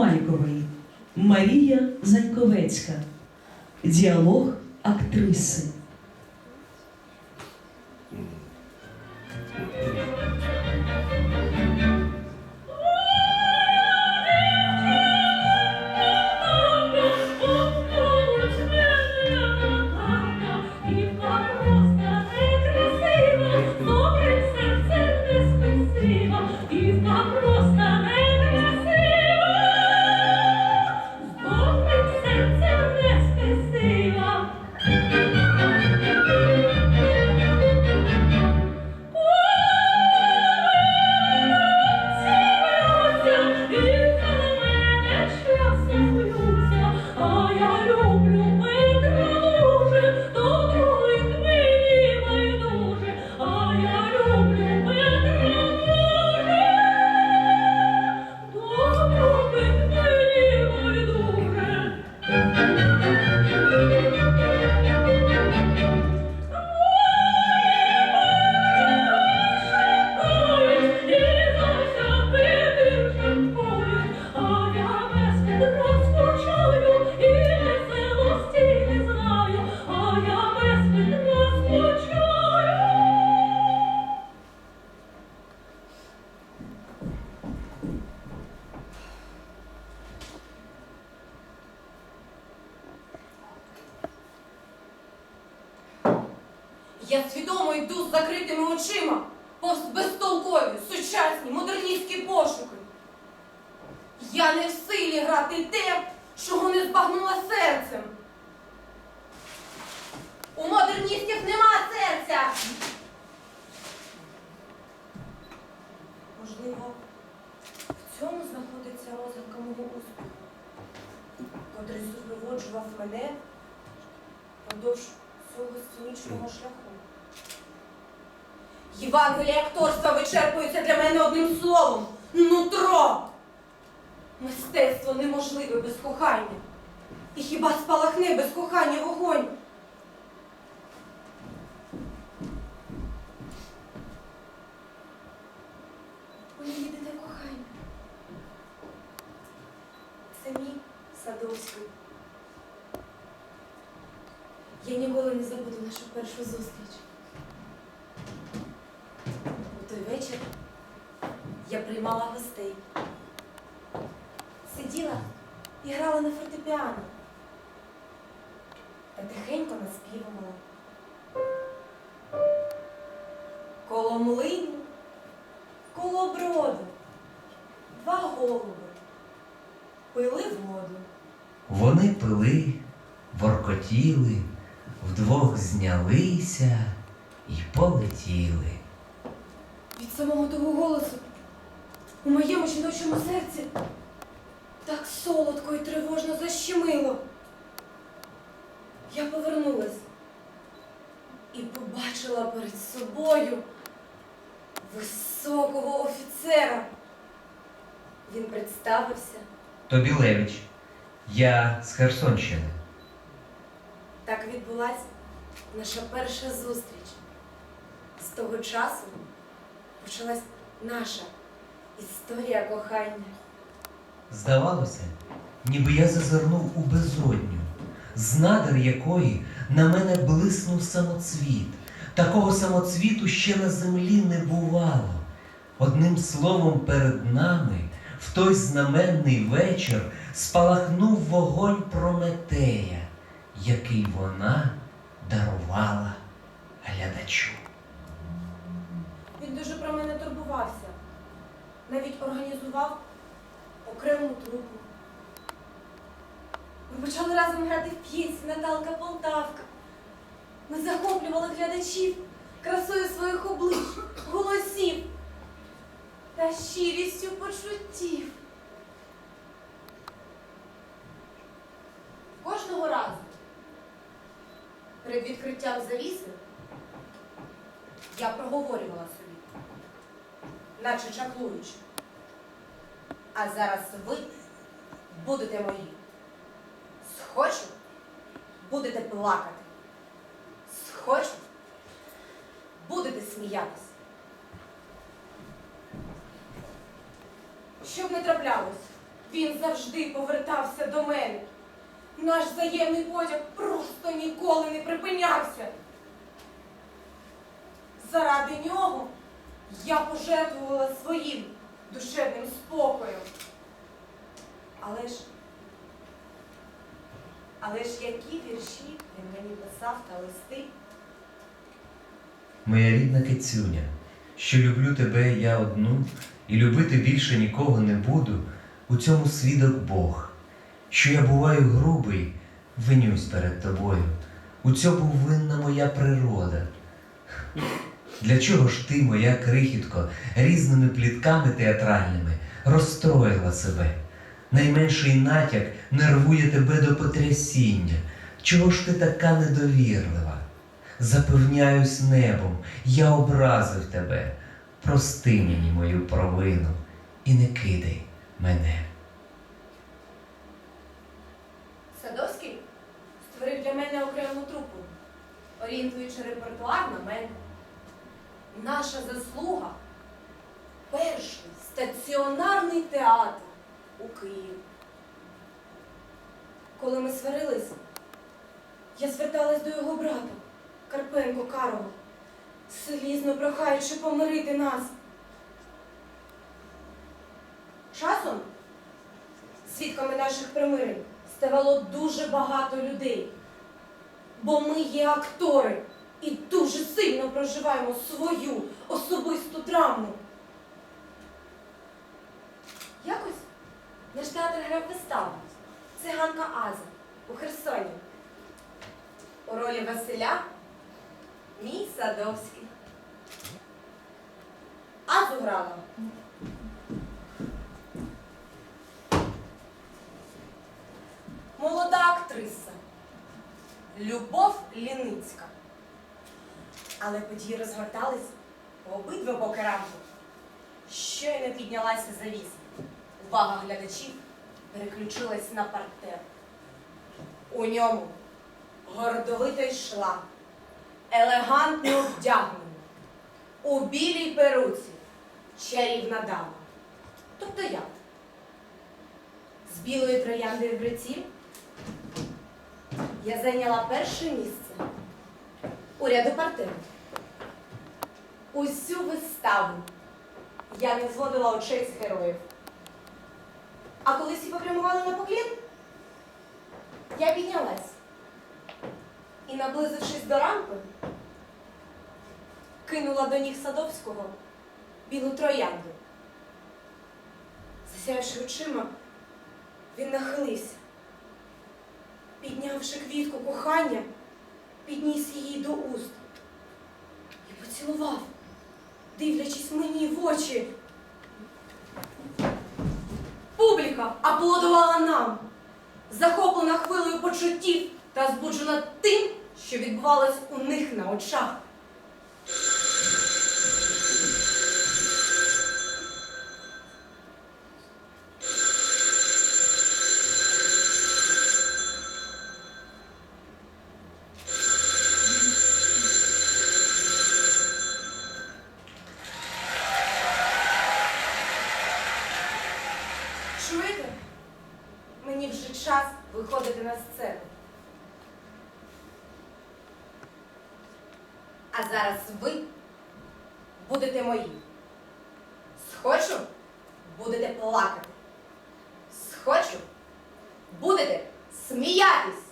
Малькової Марія Заньковецька. Діалог актриси. Я свідомо йду з закритими очима, повз безтолкові, сучасні, модерністські пошуки. Я не в силі грати те, чого не збагнула серцем. Сценічного шляху. Євангелія акторства вичерпується для мене одним словом нутро. Мистецтво неможливе без кохання. І хіба спалахне без кохання вогонь? Мені єдине кохання. Це мій Садовський. Я ніколи не забуду нашу першу зустріч. У той вечір я приймала гостей. Сиділа і грала на фортепіано. Та тихенько наспівувала. Коло млину, коло броду, два голуби пили воду. Вони пили, воркотіли, вдвох знялися і полетіли. Від самого того голосу у моєму жіночому серці так солодко і тривожно защемило. Я повернулась і побачила перед собою високого офіцера. Він представився. Тобілевич, я з Херсонщини. Так відбулася наша перша зустріч. З того часу почалась наша історія кохання. Здавалося, ніби я зазирнув у безодню, з надр якої на мене блиснув самоцвіт. Такого самоцвіту ще на землі не бувало. Одним словом, перед нами в той знаменний вечір спалахнув вогонь Прометея, який вона дарувала глядачу. Він дуже про мене турбувався. Навіть організував окрему трупу. Ми почали разом грати в п'єсі Наталка Полтавка. Ми захоплювали глядачів красою своїх облич, голосів та щирістю почуттів. Перед відкриттям завіси я проговорювала собі, наче чаклуючи. А зараз ви будете мої. Схочу, будете плакати. Схочу, будете сміятися. Щоб не траплялось, він завжди повертався до мене. Наш взаємний потяг просто ніколи не припинявся. Заради нього я пожертвувала своїм душевним спокоєм. Але ж, але ж які вірші він мені писав та листи? Моя рідна кицюня, що люблю тебе я одну, і любити більше нікого не буду, у цьому свідок Бог, що я буваю грубий, винюсь перед тобою. У цьому винна моя природа. Для чого ж ти, моя крихітко, різними плітками театральними розстроїла себе? Найменший натяк нервує тебе до потрясіння. Чого ж ти така недовірлива? Запевняюсь небом, я образив тебе. Прости мені мою провину і не кидай мене. Створив для мене окрему трупу, орієнтуючи репертуар на мене. Наша заслуга перший стаціонарний театр у Києві. Коли ми сварилися, я зверталась до його брата, Карпенко Карова, слізно прохаючи помирити нас. Часом свідками наших примирень ставало дуже багато людей. Бо ми є актори і дуже сильно проживаємо свою особисту драму. Якось наш театр грав виставу Циганка Аза у Херсоні. У ролі Василя мій Садовський. Азу грала Любов Ліницька. Але події розгортались по обидва боки рамки. Щойно піднялася завіса. Увага глядачів переключилась на партер. У ньому гордовито йшла, елегантно вдягнена, у білій перуці чарівна дама. Тобто я. З білої троянди в руці я зайняла перше місце у ряду партеру. Усю виставу я не зводила очей з героїв. А коли всі попрямували на поклін, я піднялась і, наблизившись до рампи, кинула до ніг Садовського білу троянду. Засяявши очима, він нахилився. Піднявши квітку кохання, підніс її до уст і поцілував, дивлячись мені в очі. Публіка аплодувала нам, захоплена хвилею почуттів та збуджена тим, що відбувалось у них на очах. Чуєте? Мені вже час виходити на сцену. А зараз ви будете мої. Схочу, будете плакати. Схочу, будете сміятись.